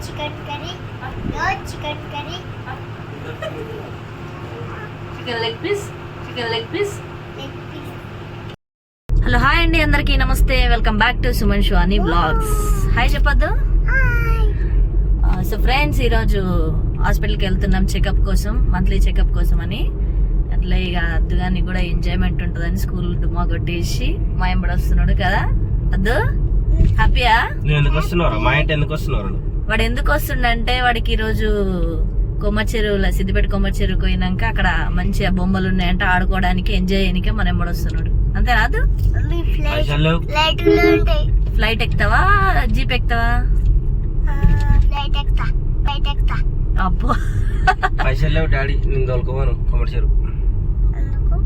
Chicken curry no chicken curry chicken leg piece chicken leg piece hello hi అండి అందరికీ నమస్తే. Welcome back to Suman Shuvani blogs hi చెప్పొద్దు so friends ఈరోజు హాస్పిటల్కి వెళ్తున్నాం checkup కోసం మంత్లీ చెకప్ కోసం అని. అట్లా ఇక అద్దుగాని కూడా ఎంజాయ్మెంట్ ఉంటుందని స్కూల్ డుమా కొట్టేసి మా ఎంబడి వస్తున్నాడు కదా. అద్దు హ్యాపీయా నువ్వు ఎందుకు వస్తున్నారు మా ఇంటి ఎందుకు వస్తున్నారు వాడు ఎందుకు వస్తుండంటే వాడికి ఈరోజు కొమ్మ చెరువుల సిద్దిపేట కొమ్మ చెరువుకు పోయినాక అక్కడ మంచిగా బొమ్మలు ఉన్నాయంట ఆడుకోవడానికి ఎంజాయ్ చేయడానికి మన ఎంబడి వస్తున్నాడు. అంతేనా అద్దు మమ్మీ ఫ్లైట్ ఎక్కుతావా? జీప్ ఎక్కుతావా? అబ్బో. పైసలు లేవు డాడీ. నేను తోలుకోవాను కొమర్చారు అందుకు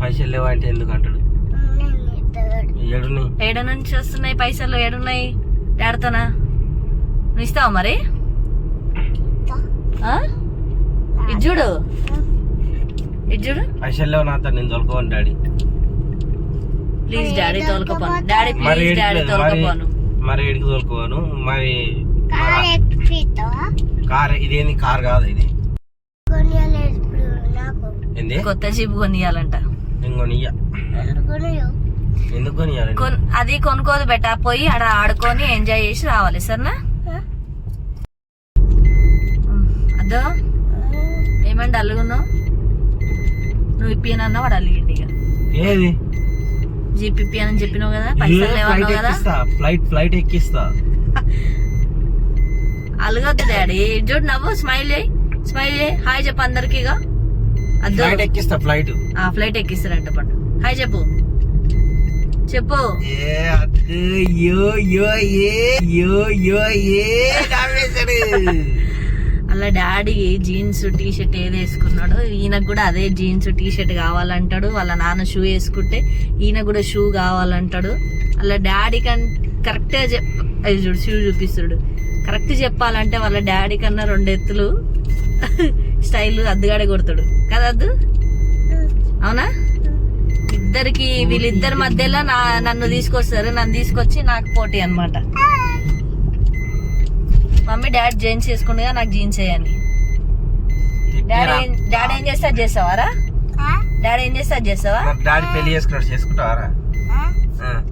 పైసలు లేవు అంటే ఎందుకు అంటాడు? ఏడ నుంచి వస్తున్నాయి పైసలు? ఏడున్నాయి? ఏడతానా నువ్వు ఇస్తావా మరి? ఆ? ఇది చూడు. ఇది చూడు. నాతో నేను తోలుకోవాను డాడీ. ప్లీజ్ డాడీ తోలుకపోను డాడీ మరి ప్లీజ్ డాడీ తోలుకపోను మరి ఏడికి తోలుకోవాను? మరి కార్ ఇదేంది? కార్ కాదు ఇది. కొత్త జీప్ కొనియాలంట. అది కొనుక్కోదు బెట్ట. పోయి ఆడ ఆడుకొని ఎంజాయ్ చేసి రావాలి సరేనా? అదో? ఏమండి అల్లుగున్నావు నువ్వు ఇప్పియనన్నా వాడు అలిగిండి ఇక. ఏది? జీప్ ఇప్పియనని చెప్పినావు కదా పైసలు ఫ్లైట్ లేవన్నావు కదా. ఫ్లైట్ ఫ్లైట్ ఎక్కిస్తా. అలగొద్దు డాడీ. చూడు నవ్వు స్మైల్ చేయి స్మైల్ చేయి. హాయ్ చెప్పు అందరికి ఇక. అద్దు. ఫ్లైట్ ఎక్కిస్తా ఫ్లైట్. ఆ ఫ్లైట్ ఎక్కిస్తారంట పండు. హాయ్ చెప్పు. చెప్పు. అద్దు యో యో ఏ యో యో ఏ. అలా డాడీ జీన్స్ టీ షర్ట్ ఏది వేసుకున్నాడో ఈయనకు కూడా అదే జీన్స్ టీ షర్ట్ కావాలంటాడు. వాళ్ళ నాన్న షూ వేసుకుంటే ఈయన కూడా షూ కావాలంటాడు. అలా డాడీ కన్ కరెక్ట్గా చెప్ అది చూడు షూ చూపిస్తాడు కరెక్ట్ చెప్పాలంటే వాళ్ళ డాడీ కన్నా రెండు ఎత్తులు స్టైల్ అద్దుగాడే కొడతాడు. కదా అద్దు? అవునా? ఇద్దరికి వీళ్ళిద్దరి మధ్యలో నా నన్ను తీసుకొస్తారు. నన్ను తీసుకొచ్చి నాకు పోటీ అనమాట మమ్మీ డాడీ జీన్స్ వేసుకుండగా నాకు జీన్స్ వేయని డాడీ ఏం- డాడీ ఏం చేస్తా అది చేస్తావారా? డాడీ ఏం చేస్తా అది చేస్తావా? డాడీ పెళ్ళి చేసుకున్నాడు చేసుకుంటావారా.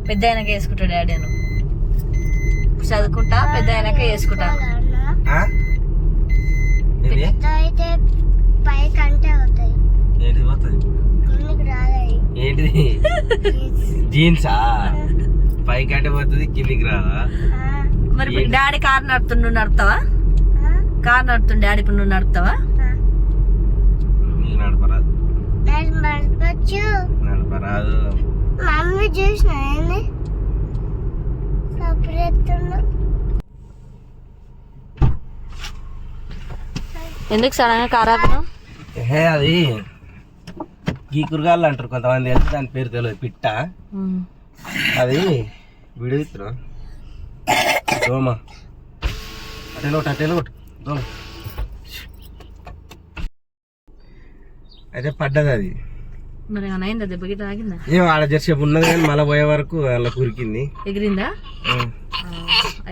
పెద్ద అయినాక వేసుకుంటా డాడీ నేను చదువుకుంటా పెద్ద అయినాక వేసుకుంటా. ఆ? ఏంది? అయితే పైకి అంటే అవుతాయి. ఏంటిది పోతుంది కిందికి రాలేదు ఏంటిది? జీన్సా? పైకి అంటే పోతుంది కిందికి రాదా? మరి డాడీ కార్ నడుతుండు నువ్వు నడుపుతావా? కార్ నడుతుండు డాడీ ఇప్పుడు నువ్వు నడుపుతావా? నడపరాదు. మమ్మీ చూసిన ఎందుకు సడన్గా కార్ హే అది గీకురుగాళ్ళు అంటారు కొంతమంది దాని పేరు తెలియదు పిట్ట. అది విడుగుతున్నా దోమ. అటెలో ఒకటి అటెలో ఒకటి దోమ. అయితే పడ్డది అది. మరి తాగిందా? ఏం ఆడ జర్సేపు ఉన్నది కానీ మళ్ళీ పోయే వరకు అలా కురికింది. ఎగిరిందా.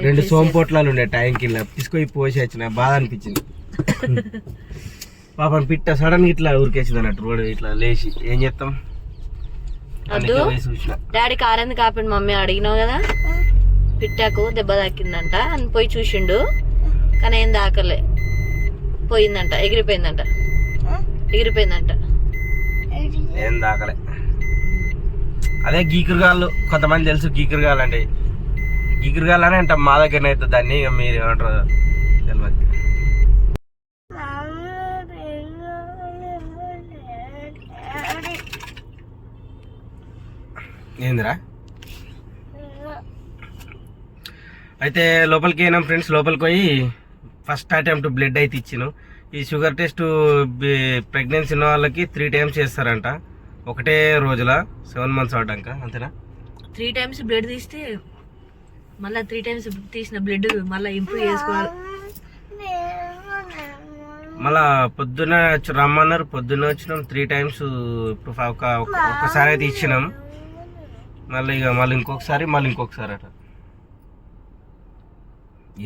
రెండు సోంపోట్లాలు ఉండే టైం కింద. తీసుకొని పోసి వచ్చిన బాధ అనిపించింది. పాపం పిట్ట సడన్ ఇట్లా ఉరికేసింది అన్నట్టు రోడ్ ఇట్లా లేచి. ఏం చేస్తాం? డాడీ కార్ ఎందుకు ఆపిండు? మమ్మీ అడిగినావు కదా. పిట్టాకు దెబ్బ తాకిందంట. అని పోయి చూసిండు. కానీ ఏం దాకలే పోయిందంట. ఎగిరిపోయిందంట. ఎగిరిపోయిందంట. ఏం దాకలే అదే గీకురుగాళ్ళు కొంతమంది తెలుసు గీకురుగాళ్ళు అంటే. గీకురుగాళ్ళు అని అంటాం. మా దగ్గర అయితే దాన్ని ఇక మీరు ఏమంటారు తెలియదు ఏందిరా? అయితే లోపలికి అయినాం ఫ్రెండ్స్ లోపలికి పోయి ఫస్ట్ అటెంప్ట్ బ్లడ్ అయితే ఇచ్చినాం. ఈ షుగర్ టెస్ట్ ప్రెగ్నెన్సీ ఉన్న వాళ్ళకి త్రీ టైమ్స్ చేస్తారంట. ఒకటే రోజుల సెవెన్ మంత్స్ ఆడాక అంతేనా? త్రీ టైమ్స్ బ్లడ్ తీస్తే మళ్ళీ త్రీ టైమ్స్ తీసిన బ్లడ్ మళ్ళీ ఇంప్రూవ్ చేసుకోవాలి. మళ్ళా పొద్దున రమ్మన్నారు. పొద్దున్న వచ్చినాం త్రీ టైమ్స్ ఇప్పుడు ఒక ఒక- ఒక్కసారి అయితే ఇచ్చినాం. మళ్ళీ ఇక మళ్ళీ ఇంకొకసారి మళ్ళీ ఇంకొకసారి అట.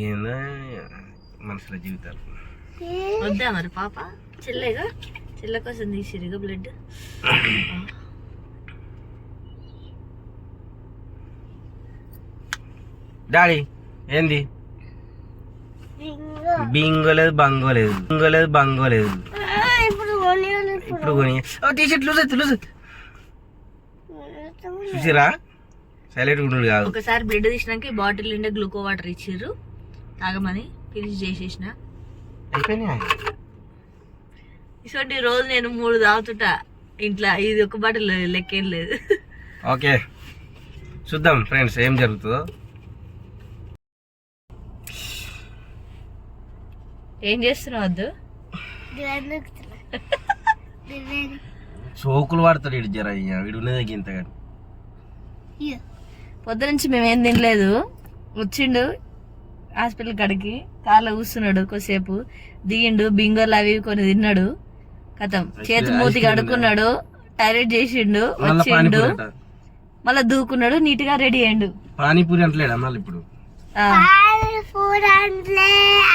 ఏందో మనుషుల జీవితాలు. వద్దా మరి పాప? చెల్లెగా? చెల్లె కోసం తీసిరుగా బ్లడ్? డాడీ ఏంది? ఇంకో. బింగో లేదు బంగో లేదు. బింగో లేదు బంగో లేదు. ఆ, ఇప్పుడు కొని టీ షర్ట్ లూజ్ అయితే లూజ్. చూసిరా? సైలెంట్ ఉండు కాదు. ఒకసారి బ్లడ్ తీసినాక బాటిల్ నిండా గ్లూకో వాటర్ ఇచ్చిర్రు. తాగమని ఫినిష్ చేసేసిన. ఇటువంటి రోజు నేను మూడు తాగుతుంటా ఇంట్లో ఇది ఒక బాటిల్ లెక్కేం లేదు. ఓకే. చూద్దాం ఫ్రెండ్స్ ఏం జరుగుతుందో. ఏం చేస్తున్నావు వద్దు? సోకులు వాడతాడు ఇడు జర. వీడు ఉన్నది ఇంత కానీ. పొద్దు నుంచి మేము ఏం తినలేదు. వచ్చిండు హాస్పిటల్ కాడికి కార్లో కూర్చున్నాడు కొద్దిసేపు. దిగిండు బింగోలు అవి కొన్ని తిన్నాడు. కథం. చేతి మూతి కడుక్కున్నాడు టాయిలెట్ చేసిండు వచ్చిండు. మళ్ళా దూకున్నాడు నీట్గా రెడీ అయ్యిండు. పానీపూరి అంటలేడా మళ్ళీ ఇప్పుడు? ఆ,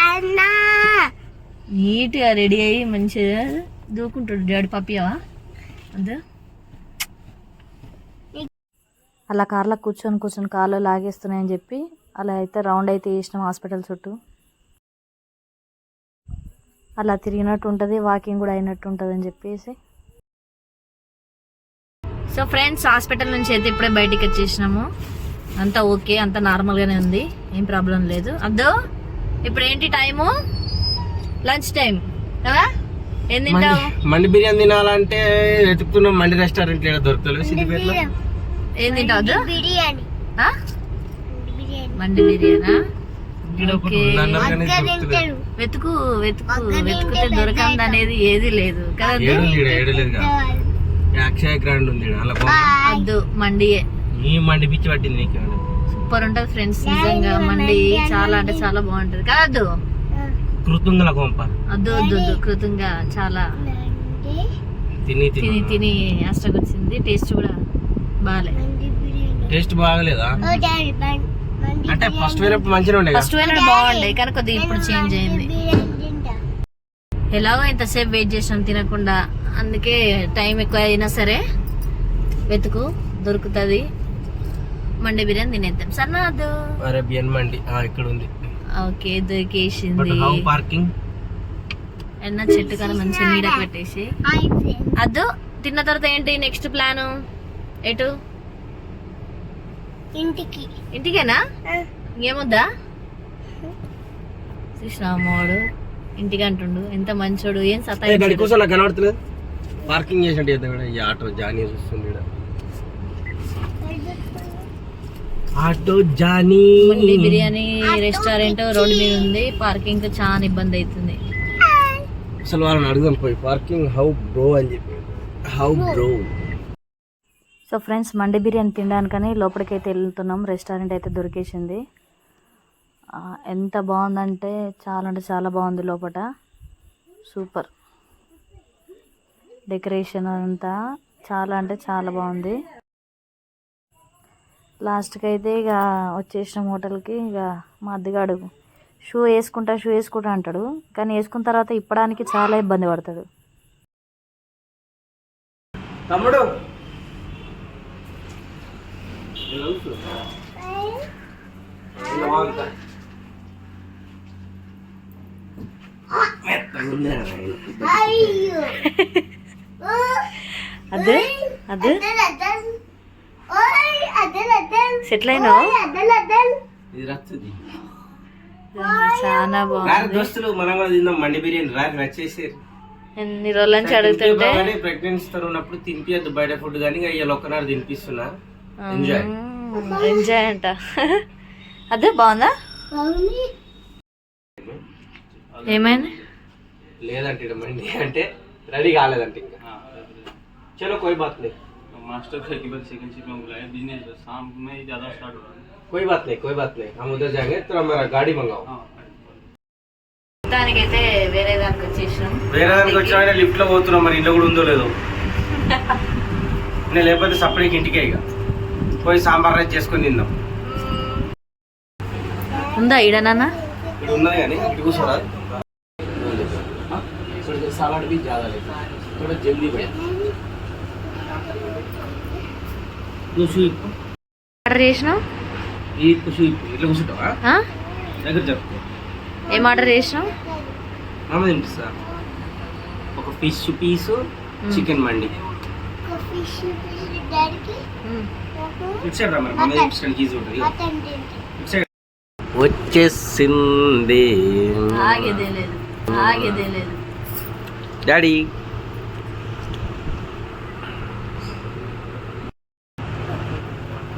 అన్నా. నీట్గా రెడీ అయ్యి మంచిగా దూకుంటాడు డాడీ పప్పియవా అంతే. అలా కార్లో కూర్చొని కూర్చొని కాళ్ళు లాగేస్తున్నాయని చెప్పి అలా అయితే రౌండ్ అయితే వేసినాం హాస్పిటల్ చుట్టూ. అలా తిరిగినట్టు ఉంటుంది వాకింగ్ కూడా అయినట్టు ఉంటుంది అని చెప్పేసి. సో ఫ్రెండ్స్ హాస్పిటల్ నుంచి అయితే ఇప్పుడే బయటికి వచ్చేసినాము. అంతా ఓకే అంతా నార్మల్గానే ఉంది ఏం ప్రాబ్లం లేదు. అద్దు ఇప్పుడు ఏంటి టైము? లంచ్ టైం కదా? ఏం తింటావు? మండి- బిర్యానీ తినాలంటే వెతుకుతున్నాం మండి రెస్టారెంట్ సిద్దిపేటలో ఏం తింటావు అద్దు? బిర్యానీ. ఆ? బిర్యానీ మండి బిర్యానీ? వెతుకు వెతుకు వెతుకుతే దొరకంది అనేది ఏది లేదు. అక్షయ గ్రాండ్ ఉంది మండియే. ఈ మండి పిచ్చి పట్టింది నీకు? సూపర్ ఉంటది ఫ్రెండ్స్ నిజంగా మండి చాలా అంటే చాలా బాగుంటది. కదా కృతుంగల కొంప. అద్దు అద్దు అద్దు కృతంగా చాలా. తిని తిని. తిని వచ్చింది. టేస్ట్ కూడా బాగాలే మండి బిర్యానీ. టేస్ట్ బాగలేదా? అంటే ఫస్ట్ వేరే మంచిగా ఉండే ఫస్ట్ పోయినప్పుడు బాగుండే కానీ కొద్దిగా ఇప్పుడు చేంజ్ అయింది. ఎలాగో ఇంతసేపు వెయిట్ చేసాం తినకుండా అందుకే టైం ఎక్కువ అయినా సరే వెతుకు దొరుకుతుంది. మండి బిర్యానీ తినేద్దాం. సన్నదు. అరేబియన్ మండి. ఆ, ఇక్కడ ఉంది. ఓకే బట్ దొరికేసింది హౌ పార్కింగ్? ఎన్న చెట్టు కదా మంచిగా నీడకు పెట్టేసి అద్దు తిన్న తర్వాత ఏంటి నెక్స్ట్ ప్లాన్? ఎటు? ఇంటికి. ఇంటికేనా? ఇంకేమొద్దా కృష్ణమ్మోడు ఇంటికి అంటుండు ఎంత మంచోడు ఏం సతా కోసం కనబడతలేదు? పార్కింగ్ చేసినట్టు చేద్దాం. ఈ ఆటో జానీ చూస్తుంది. Auto Johnny. Mandi biryani restaurant road మీద ఉంది. పార్కింగ్ చాలా ఇబ్బంది అవుతుంది. అసలు వాళ్ళని అడుగుదాం పోయి పార్కింగ్ హౌ బ్రో అని చెప్పి. How bro so friends mandi biryani తినడానికని లోపలికైతే వెళ్తున్నాం. రెస్టారెంట్ అయితే దొరికేసింది. ఎంత బాగుందంటే చాలా అంటే చాలా బాగుంది లోపల సూపర్. డెకరేషన్ అంతా చాలా అంటే చాలా బాగుంది. లాస్ట్కి అయితే ఇక వచ్చేసిన హోటల్కి ఇక మా అద్దెగాడు షూ వేసుకుంటా షూ వేసుకుంటా అంటాడు. కానీ వేసుకున్న తర్వాత ఇప్పడానికి చాలా ఇబ్బంది పడతాడు. తమ్ముడు అదే అదే సెటిల్ చాలా బాగుంది. దోస్తులు మనం కూడా తిందాం. మండి బిర్యానీ. రాని వచ్చేసారు ఎన్ని రోజుల నుంచి అడుగుతుంటే? ప్రెగ్నెన్సీ తో ఉన్నప్పుడు తినిపియద్దు బయట ఫుడ్ కానీ ఇక ఇవాళ ఒక్కనాడు తినిపిస్తున్నా. ఎంజాయ్ ఎంజాయ్ అంట అదే బాగుందా మమ్మీ ఏమైంది లేదంటే ఈడ మండి అంటే రెడీ కాలేదంటే ఇంకా చలో కోయి బాత్ नहीं मास्टर का केवल सेकंड शिफ्ट में बुलाया बिजनेस शाम में ही ज़्यादा स्टार्ट हो रहा है कोई बात नहीं कोई बात नहीं हम उधर जाएंगे तो हमारा गाड़ी मंगाओ हाँ దానికైతే వేరే దానికి వచ్చేసినాం వేరే దానికి వచ్చిన లిఫ్ట్ లో పోతున్నాం మరి ఇంట్లో కూడా ఉందో లేదో నేను లేకపోతే సపరేట్ ఇంటికే ఇక పోయి సాంబార్ రైస్ చేసుకొని తిందాం ఉందా ఈడనన్నా ఇక్కడ ఉన్నది కానీ ఇక్కడ కూర్చోరా सलाड भी ज़्यादा लेते हैं थोड़ा जल्दी बढ़िया కూర్చో ఆర్డర్ చేసినావు ఈ కూర్చో ఇట్లా కూర్చుంటావా ఆ? దగ్గర జరుపుకో ఏం ఆర్డర్ చేసినావు మామ తినిపిస్తా ఒక ఫిష్ పీసు చికెన్ మండి వచ్చేసింది. Daddy.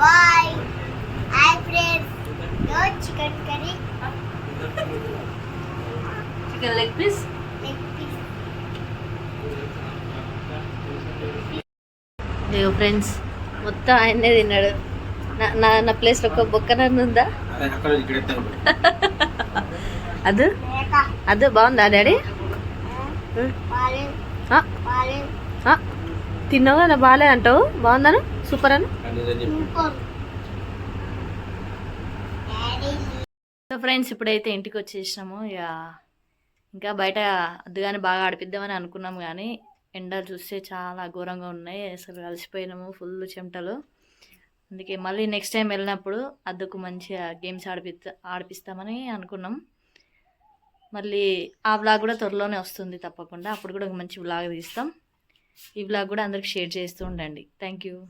Bye. Hi friends. No chicken curry. Chicken leg piece? Friends. మొత్తం ఆయన్నే తిన్నాడు. నా నా ప్లేస్లో ఒక బొక్క నన్ను ఉందా? అది? అది బాగుందా డాడీ? తిన్నావు? కదా బాగాలే అంటావు. బాగుందను సూపర్ అను సో ఫ్రెండ్స్ ఇప్పుడైతే ఇంటికి వచ్చేసినాము. ఇక ఇంకా బయట అద్దుగాని బాగా ఆడిపిద్దామని అనుకున్నాం కానీ ఎండలు చూస్తే చాలా ఘోరంగా ఉన్నాయి. అసలు కలిసిపోయినాము ఫుల్ చెమటలు. అందుకే మళ్ళీ నెక్స్ట్ టైం వెళ్ళినప్పుడు అద్దకు మంచిగా గేమ్స్ ఆడిపిస్తా ఆడిపిస్తామని అనుకున్నాం. మళ్ళీ ఆ వ్లాగ్ కూడా త్వరలోనే వస్తుంది తప్పకుండా. అప్పుడు కూడా ఒక మంచి వ్లాగ్ తీస్తాం. ఈ వ్లాగ్ కూడా అందరికి షేర్ చేస్తూ ఉండండి. Thank you